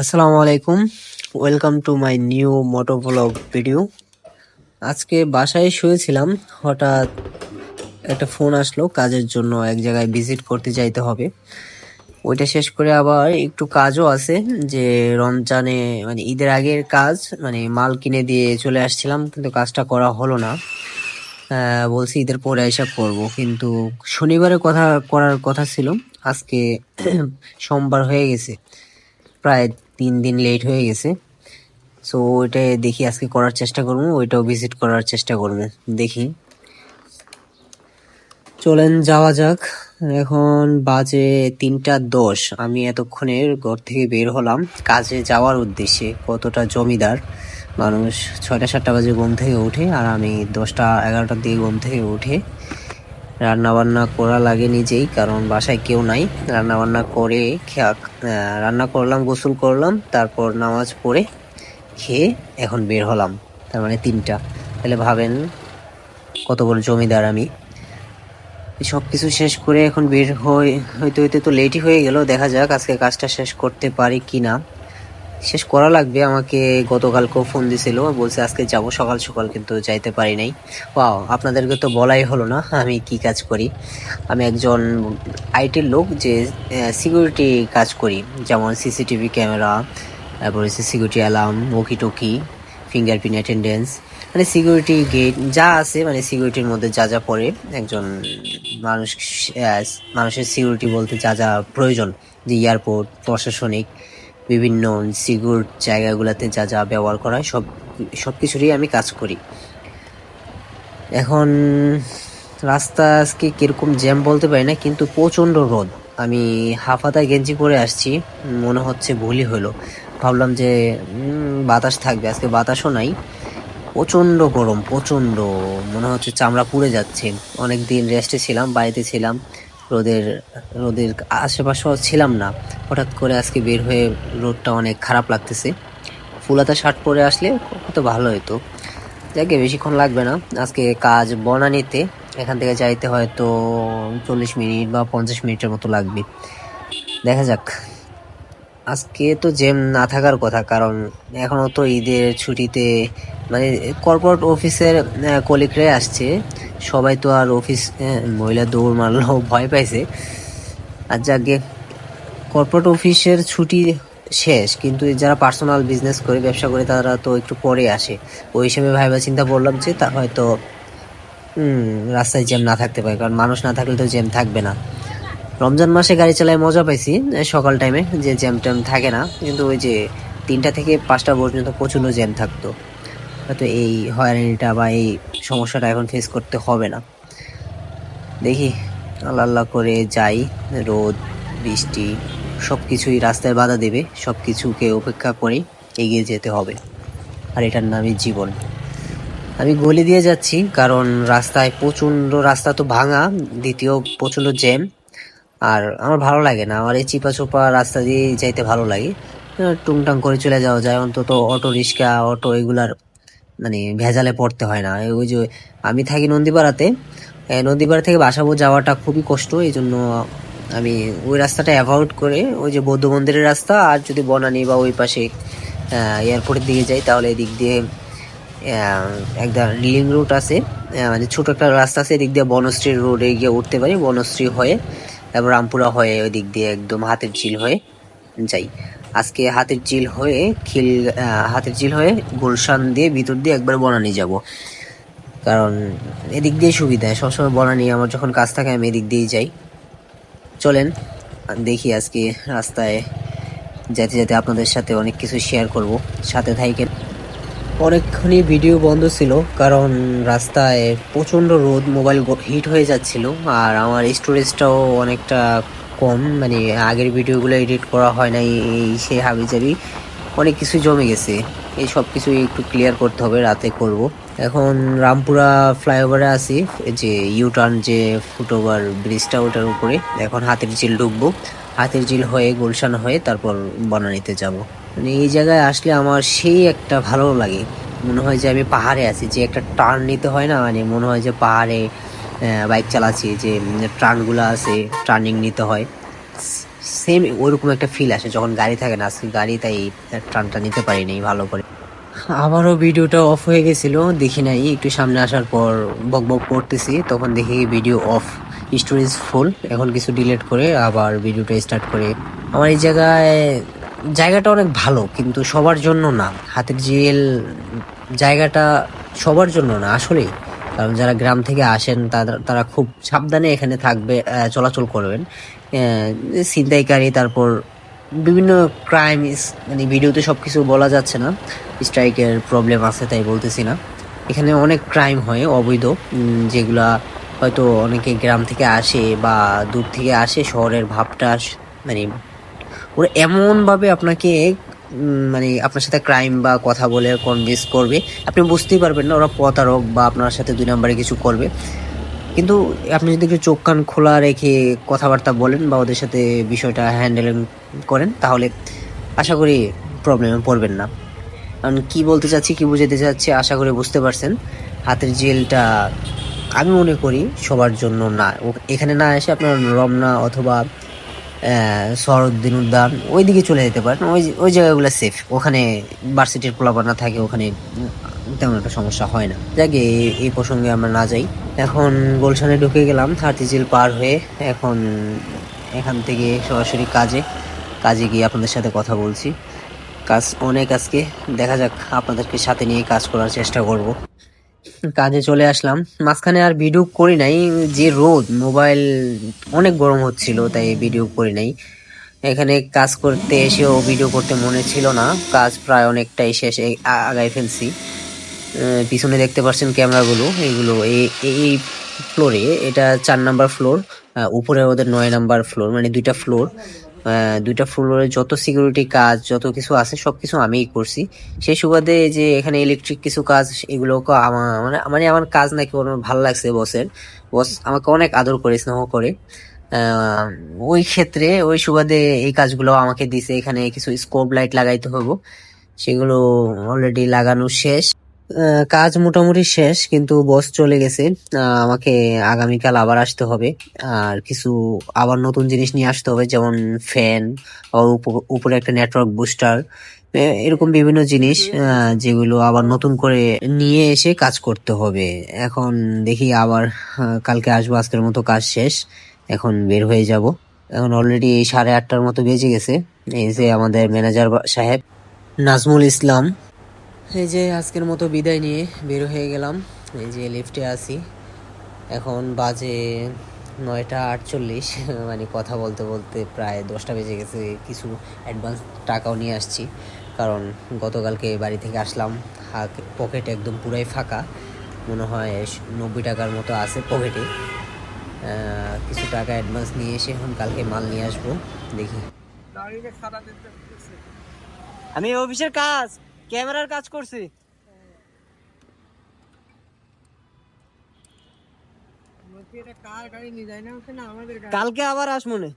আসসালামু আলাইকুম। Welcome to my new moto vlog video আজকে বাসায় শুয়েছিলাম, হঠাৎ একটা ফোন আসলো, কাজের জন্য এক জায়গায় ভিজিট করতে যাইতে হবে। ওইটা শেষ করে আবার একটু কাজও আছে, যে রমজানে মানে ঈদের আগের কাজ মানে মাল কিনে দিয়ে চলে আসছিলাম, কিন্তু কাজটা করা হলো না। বলছি ঈদের পরে এসব করব, কিন্তু শনিবারে কথা করার কথা ছিল। আজকে সোমবার হয়ে গেছে। প্রায় তিন দিন লেট হয়ে গেছে। সো ওইটা দেখি আজকে করার চেষ্টা করব, ওইটাও ভিজিট করার চেষ্টা করব, দেখি। চলেন, যাওয়া যাক। এখন বাজে তিনটা দশ। আমি এতক্ষণে ঘর থেকে বের হলাম। কাজে যাওয়ার উদ্দেশ্যে কতটা জমিদার? মানুষ ছয়টা সাতটা বাজে ঘুম থেকে উঠে, আর আমি দশটা এগারোটার দিকে ঘুম থেকে উঠে রান্না বান্না করা লাগে নিজেই, কারণ বাসায় কেউ নাই। রান্না বান্না করে রান্না করলাম, গোসল করলাম, তারপর নামাজ পড়ে খেয়ে এখন বের হলাম, তার মানে তিনটা। তাহলে ভাবেন কত বড় জমিদার আমি। সব কিছু শেষ করে এখন বের হয়ে হইতে হইতে তো লেটই হয়ে গেল, দেখা যাক আজকে কাজটা শেষ করতে পারি কি না শেষ করা লাগবে। আমাকে গতকালকেও ফোন দিছিল, বলছে আজকে যাব, সকাল সকাল কিন্তু যাইতে পারি নাই। ওয়াও আপনাদেরকে তো বলাই হলো না, আমি কি কাজ করি? আমি একজন আইটির লোক যে সিকিউরিটি কাজ করি, যেমন সিসিটিভি ক্যামেরা তারপর হচ্ছে security alarm walkie talkie fingerprint attendance মানে সিকিউরিটি গেট যা আছে মানে সিকিউরিটির মধ্যে যা যা পড়ে, একজন মানুষ মানুষের সিকিউরিটি বলতে যা যা প্রয়োজন, যে এয়ারপোর্ট প্রশাসনিক বিভিন্ন সিকিউর জায়গাগুলোতে যা যা ব্যবহার করা হয়, সব সব কিছুরই আমি কাজ করি। এখন রাস্তা আজকে কীরকম জ্যাম বলতে পারি না, কিন্তু প্রচণ্ড রোদ। আমি হাফাতা গেঞ্জি পরে আসছি, মনে হচ্ছে ভুলই হলো। ভাবলাম যে বাতাস থাকবে, আজকে বাতাসও নাই। প্রচণ্ড গরম, প্রচণ্ড, মনে হচ্ছে চামড়া পুড়ে যাচ্ছে। অনেক দিন রেস্টে ছিলাম, বাড়িতে ছিলাম। রোদের রোদের আশেপাশেও ছিলাম না। হঠাৎ করে আজকে বের হয়ে রোদটা অনেক খারাপ লাগতেছে। ফুলাতা শার্ট পরে আসলে কত ভালো হতো যাকে বেশিক্ষণ লাগবে না। আজকে কাজ বনানীতে, এখান থেকে যাইতে হয়তো চল্লিশ মিনিট বা পঞ্চাশ মিনিটের মতো লাগবে। দেখা যাক। আজকে তো জেম না থাকার কথা, কারণ এখনও তো ঈদের ছুটিতে মানে কর্পোরেট অফিসের কলিগরাই আসছে। সবাই তো আর অফিস মহিলা দৌড় মারলেও ভয় পাইছে। আর যাকে কর্পোরেট অফিসের ছুটি শেষ, কিন্তু যারা পার্সোনাল বিজনেস করে, ব্যবসা করে, তারা তো একটু পরে আসে। ওই হিসেবে ভাইবা চিন্তা করলাম যে, তা হয়তো রাস্তায় জ্যাম না থাকতে পারে, কারণ মানুষ না থাকলে তো জ্যাম থাকবে না। রমজান মাসে গাড়ি চালায় মজা পাইছি সকাল টাইমে যে জ্যাম ট্যাম থাকে না, কিন্তু ওই যে তিনটা থেকে পাঁচটা পর্যন্ত প্রচণ্ড জ্যাম থাকতো। হয়তো এই হয়রানিটা বা এই সমস্যাটা এখন ফেস করতে হবে না। দেখি, আল্লাহ আল্লাহ করে যাই, রোদ, বৃষ্টি সব কিছুই রাস্তায় বাধা দেবে সব কিছুকে উপেক্ষা করে এগিয়ে যেতে হবে। আর এটার নামই জীবন। আমি গলি দিয়ে যাচ্ছি, কারণ রাস্তায় প্রচণ্ড রাস্তা তো ভাঙা, দ্বিতীয় প্রচণ্ড জ্যাম। আর আমার ভালো লাগে না, আমার এই চিপা চোপা রাস্তা দিয়ে যাইতে ভালো লাগে। টুংটাং করে চলে যাওয়া যায়, অন্তত অটো রিক্সা, অটো এগুলার মানে ভেজালে পড়তে হয় না। ওই যে আমি থাকি নন্দীপাড়াতে নন্দীপাড়া থেকে বাসাবো যাওয়াটা খুবই কষ্ট এই জন্য আমি ওই রাস্তাটা অ্যাভয়েড করে ওই যে বৌদ্ধ মন্দিরের রাস্তা আর যদি বনানি বা ওই পাশে এয়ারপোর্টের দিকে যাই তাহলে এদিক দিয়ে একটা লিং রুট আছে মানে ছোটো একটা রাস্তা আছে, এদিক দিয়ে বনশ্রী রোডে গিয়ে উঠতে পারি, বনশ্রী হয়ে, তারপর রামপুরা হয়ে ওই দিক দিয়ে একদম হাতের ঝিল হয়ে যাই। আজকে হাতের ঝিল হয়ে খিল হাতের ঝিল হয়ে গুলশান দিয়ে ভিতর দিয়ে একবার বনানি যাব। কারণ এদিক দিয়ে সুবিধা, সবসময় বনানি, আমার যখন কাজ থাকে আমি এদিক দিয়েই যাই। চলেন, দেখি আজকে রাস্তায় যেতে যেতে আপনাদের সাথে অনেক কিছু শেয়ার করব। সাথে থাকেন অনেকক্ষণই ভিডিও বন্ধ ছিল, কারণ রাস্তায় প্রচণ্ড রোদ মোবাইল হিট হয়ে যাচ্ছিল, আর আমার স্টোরেজটাও অনেকটা কম মানে আগের ভিডিওগুলো এডিট করা হয় না এই সে হাবি যাবি অনেক কিছু জমে গেছে। এই সব কিছুই একটু ক্লিয়ার করতে হবে, রাতে করব। এখন রামপুরা ফ্লাইওভারে আছি যে ইউটার্ন যে ফুটওভার ব্রিজটা ওটার উপরে। এখন হাতের ঝিল ঢুকবো। হাতের ঝিল হয়ে, গুলশান হয়ে, তারপর বনানীতে যাব। মানে এই জায়গায় আসলে আমার সেই একটা ভালো লাগে। মনে হয় যে আমি পাহাড়ে আছি, যে একটা টার্ন নিতে হয় না মানে মনে হয় যে পাহাড়ে বাইক চালাচ্ছি, যে ট্রানগুলো আছে টার্নিং নিতে হয়। সেম ওইরকম একটা ফিল আসে, যখন গাড়ি থাকে না, আজকে গাড়ি তাই টানটা নিতে পারিনি, ভালো করে। আবারও ভিডিওটা অফ হয়ে গেছিল, দেখি নাই, একটু সামনে আসার পর বক বক করতেছি, তখন দেখি ভিডিও অফ স্টোরেজ ফুল এখন কিছু ডিলিট করে আবার ভিডিওটা স্টার্ট করে। আমার এই জায়গায়, জায়গাটা অনেক ভালো, কিন্তু সবার জন্য না, হাতের জেল জায়গাটা সবার জন্য না, আসলেই। কারণ যারা গ্রাম থেকে আসেন, তারা তারা খুব সাবধানে এখানে থাকবে চলাচল করবেন। ছিনতাইকারী, তারপর বিভিন্ন ক্রাইম মানে ভিডিওতে সব কিছু বলা যাচ্ছে না। স্ট্রাইকের প্রবলেম আছে তাই বলতেছি না। এখানে অনেক ক্রাইম হয়, অবৈধ যেগুলা হয়তো অনেকে গ্রাম থেকে আসে বা দূর থেকে আসে, শহরের ভাবটা মানে ওরা এমনভাবে আপনাকে মানে আপনার সাথে ক্রাইম বা কথা বলে কনভিন্স করবে, আপনি বুঝতেই পারবেন না ওরা প্রতারক বা আপনার সাথে দুই নম্বরে কিছু করবে। কিন্তু আপনি যদি একটু চোখ কান খোলা রেখে কথাবার্তা বলেন বা ওদের সাথে বিষয়টা হ্যান্ডেল করেন, তাহলে আশা করি প্রবলেমে পড়বেন না। কারণ কী বলতে চাচ্ছি, কী বুঝাতে চাচ্ছি, আশা করি বুঝতে পারছেন। হাতের জেলটা আমি মনে করি সবার জন্য না। এখানে না এসে আপনার রমনা অথবা সরদ্দিন উদ্যান, ওইদিকে চলে যেতে পারেন। ওই ওই জায়গাগুলো সেফ ওখানে ভার্সিটির পোলাপানা থাকে, ওখানে তেমন একটা সমস্যা হয় না। যাকে এই- এই প্রসঙ্গে আমরা না যাই। এখন গোলশানে ঢুকে গেলাম হাতিঝিল পার হয়ে এখন এখান থেকে সরাসরি কাজে। কাজে গিয়ে আপনাদের সাথে কথা বলছি। কাজ অনেক আজকে। দেখা যাক আপনাদেরকে সাথে নিয়ে কাজ করার চেষ্টা করব। কাজে চলে আসলাম। মাঝখানে আর ভিডিও করি নাই, যে রোদ মোবাইল অনেক গরম হচ্ছিল, তাই ভিডিও করি নাই। এখানে কাজ করতে এসেও ভিডিও করতে মনে ছিল না, কাজ প্রায় অনেকটাই শেষ আগায় ফেলছি। পিছনে দেখতে পাচ্ছেন ক্যামেরাগুলো এইগুলো এই এই ফ্লোরে এটা চার নাম্বার ফ্লোর উপরে ওদের নয় নাম্বার ফ্লোর মানে দুইটা ফ্লোর দুইটা ফ্লোরে যত সিকিউরিটি কাজ, যত কিছু আছে, সবকিছু আমিই করছি। সেই সুবাদে যে এখানে ইলেকট্রিক কিছু কাজ এগুলো আমার মানে মানে আমার কাজ নাকি ওর ভালো লাগছে বসের। বস আমাকে অনেক আদর করে, স্নেহ করে। ওই ক্ষেত্রে, ওই সুবাদে এই কাজগুলো আমাকে দিছে। এখানে কিছু স্কোপ লাইট লাগাইতে হব সেগুলো অলরেডি লাগানো শেষ। কাজ মোটামুটি শেষ কিন্তু বস চলে গেছে। আমাকে আগামীকাল আবার আসতে হবে। আর কিছু আবার নতুন জিনিস নিয়ে আসতে হবে যেমন ফ্যান উপরে একটা নেটওয়ার্ক বুস্টার এরকম বিভিন্ন জিনিস যেগুলো আবার নতুন করে নিয়ে এসে কাজ করতে হবে। এখন দেখি আবার কালকে আসব আজকের মতো কাজ শেষ। এখন বের হয়ে যাব। এখন অলরেডি সাড়ে আটটার মতো বেজে গেছে। এই যে আমাদের ম্যানেজার সাহেব নাজমুল ইসলাম। এই যে আজকের মতো বিদায় নিয়ে বের হয়ে গেলাম। এই যে লিফটে আছি। এখন বাজে নয়টা আটচল্লিশ মানে কথা বলতে বলতে প্রায় দশটা বেজে গেছে। কিছু অ্যাডভান্স টাকাও নিয়ে আসছি। কারণ গতকালকে বাড়ি থেকে আসলাম, হাত পকেট একদম পুরাই ফাঁকা। মনে হয় নব্বই টাকার মতো আছে পকেটে কিছু টাকা অ্যাডভান্স নিয়ে এসে এখন কালকে মাল নিয়ে আসব। দেখি। আমি অফিসের কাজ। ক্যামেরার কাজ করছি। কালকে আবার আস মনে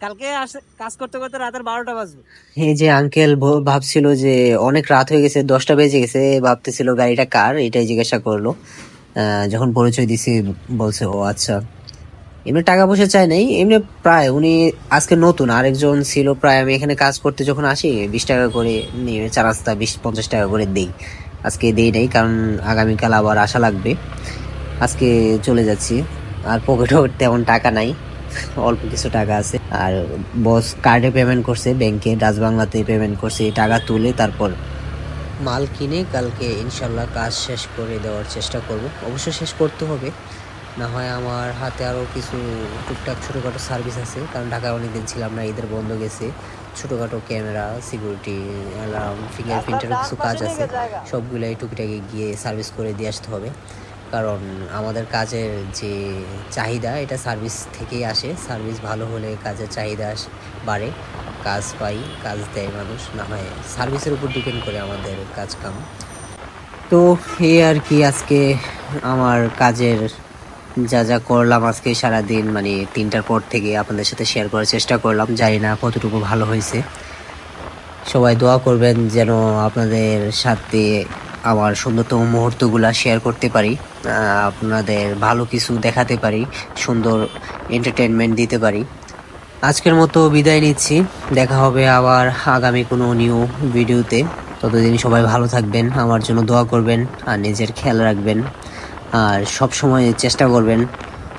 কালকে আসে কাজ করতে করতে রাতের বারোটা বাজবে। এই যে আঙ্কেল ভাবছিল যে অনেক রাত হয়ে গেছে দশটা বেজে গেছে ভাবতেছিল গাড়িটা কার এটাই জিজ্ঞাসা করল। আহ, যখন পরিচয় দিছি বলছে ও আচ্ছা। এমনি টাকা পয়সা চাই নাই, এমনি প্রায় উনি আজকে নতুন, আরেকজন ছিল, প্রায় আমি এখানে কাজ করতে যখন আসি, বিশ টাকা করে নিয়ে চার রাস্তা বিশ, পঞ্চাশ টাকা করে দেই। আজকে দেই নাই, কারণ আগামীকাল আবার আসা লাগবে। আজকে চলে যাচ্ছি, আর পকেটেও তেমন টাকা নাই, অল্প কিছু টাকা আছে। আর বস কার্ডে পেমেন্ট করছে ব্যাংকে ডাচ বাংলাতে পেমেন্ট করছে টাকা তুলে তারপর মাল কিনে কালকে ইনশাল্লাহ কাজ শেষ করে দেওয়ার চেষ্টা করব। অবশ্য শেষ করতে হবে না হয় আমার হাতে আরও কিছু টুকটাক ছোটোখাটো সার্ভিস আছে, কারণ ঢাকায় অনেক দিন ছিলাম না, ঈদের বন্ধ গেছে। ছোটোখাটো ক্যামেরা সিকিউরিটি অ্যালার্ম ফিঙ্গার ফিঙ্গারপ্রিন্টের কিছু কাজ আছে, সবগুলাই টুকিটাকি গিয়ে সার্ভিস করে দিয়ে আসতে হবে। কারণ আমাদের কাজের যে চাহিদা, এটা সার্ভিস থেকেই আসে। সার্ভিস ভালো হলে কাজের চাহিদা বাড়ে। কাজ পাই, কাজ দেয় মানুষ, না হয় সার্ভিসের উপর ডিপেন্ড করে আমাদের কাজ কাম। তো এই আর কি আজকে আমার কাজের যা যা করলাম আজকে সারাদিন মানে তিনটার পর থেকে আপনাদের সাথে শেয়ার করার চেষ্টা করলাম। জানি না কতটুকু ভালো হয়েছে। সবাই দোয়া করবেন যেন আপনাদের সাথে আমার সুন্দরতম মুহূর্তগুলা শেয়ার করতে পারি আপনাদের ভালো কিছু দেখাতে পারি, সুন্দর এন্টারটেনমেন্ট দিতে পারি। আজকের মতো বিদায় নিচ্ছি। দেখা হবে আবার আগামী কোনো নিউ ভিডিওতে ততদিন সবাই ভালো থাকবেন, আমার জন্য দোয়া করবেন আর নিজের খেয়াল রাখবেন। আর সব সময় চেষ্টা করবেন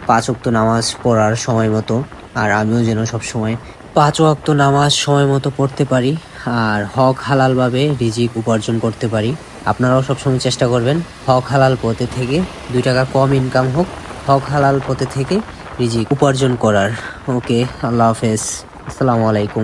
পাঁচ ওয়াক্ত নামাজ পড়ার সময় মতো। আর আমিও যেন সব সময় পাঁচ ওয়াক্ত নামাজ সময় মতো পড়তে পারি আর হক হালালভাবে রিজিক উপার্জন করতে পারি। আপনারাও সবসময় চেষ্টা করবেন হক হালাল পথে থেকে দুই টাকা কম ইনকাম হোক, হক হালাল পথে থেকে রিজিক উপার্জন করার। ওকে, আল্লাহ হাফেজ। আসসালামু আলাইকুম।